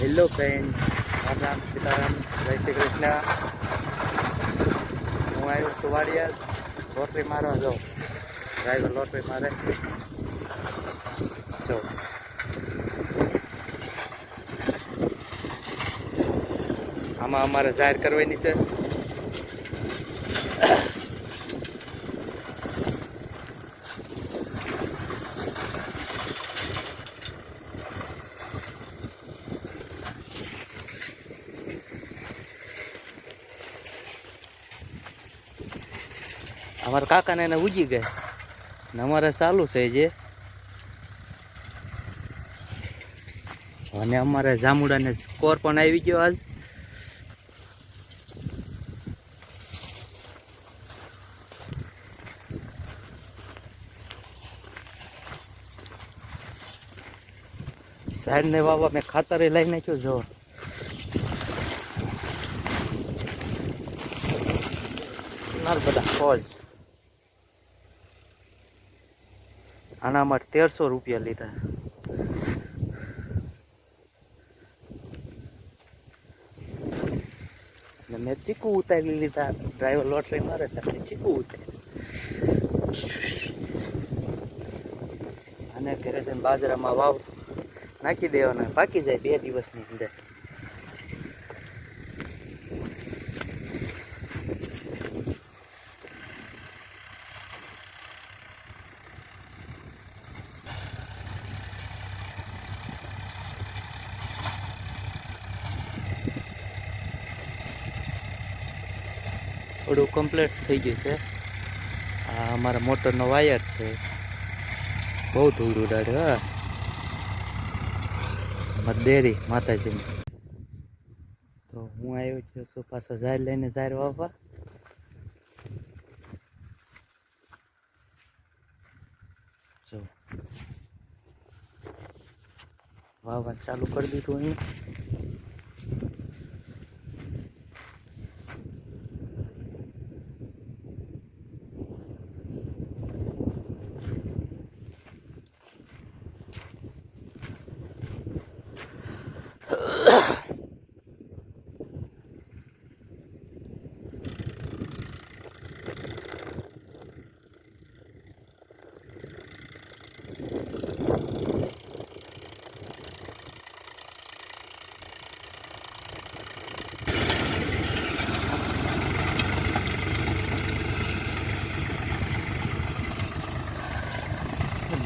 Hello friend Ram Ram Sitaram. જય શ્રી કૃષ્ણ. હું આવ્યો સુવાડિયા લોટરી મારો જો ડ્રાઈવર લોટરી મારે. જો આમાં અમારે જાહેર કરવાની છે. અમારા કાકાને એને ઉજી ગયા ને અમારે ચાલુ છે જે. અને અમારે જામુડાને સ્કોર પણ આવી ગયો આજ સાઈડ ને વાવા મેં ખાતરે લઈ નાખ્યું જો બધા ફોલ્સ. આના માટે તેરસો રૂપિયા લીધા. ને મેં ચીકુ ઉતારી લીધા. ડ્રાઈવર લોટરી મારે તો મેં ચીકુ ઉતારી. અને ઘરે જઈને બાજરામાં વાવ નાખી દેવાના. પાકી જાય બે દિવસની અંદર. થોડું કમ્પ્લીટ થઈ ગયું છે. આ અમારા મોટરનો વાયર છે. બહુ ધૂળ ઉડાડે, હા. ડેરી માતાજીની. તો હું આવ્યો છું, શું પાછો ઝાડ લઈને ઝાડ વાવવા? જો. વાવવા ચાલુ કરી દીધું અહીં.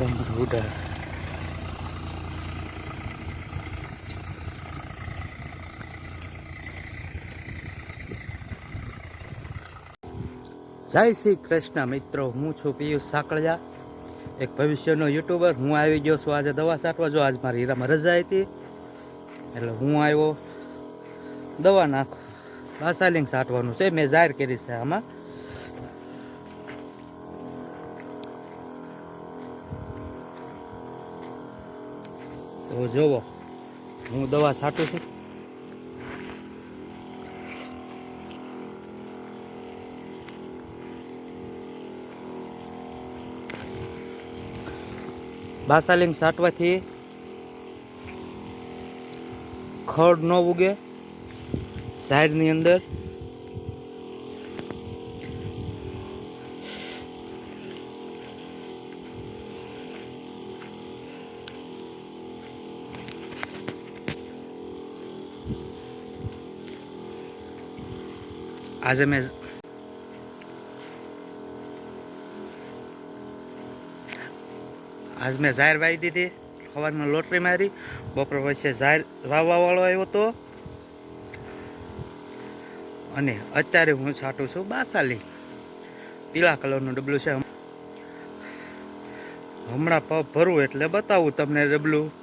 ડમરું ઉડાડ જય શ્રી કૃષ્ણ મિત્રો, હું છું પિયુષ સાંકળિયા, એક ભવિષ્યનો યુટ્યુબર. હું આવી ગયો છું આજે દવા છાંટવા. જો આજ મારી હીરામાં રજા હતી, એટલે હું આવ્યો દવા નાખ બાસાલિંગ છાંટવાનું છે. મેં જાહેર કરી છે આમાં. તો જોવો હું દવા છાંટું છું. બાસાલિંગ સાટવાથી ખડ ન ઉગે સાઈડની અંદર. આજે મેં આજ મેં ઝાર વાવી દીધી. સવારમાં લોટરી મારી, બપોર પછી ઝાર વાવવાવાળો આવ્યો હતો અને અત્યારે હું છાંટું છું બાસાલી. પીળા કલરનું ડબલું છે. હમણાં પગ ભરવું એટલે બતાવું તમને ડબલું.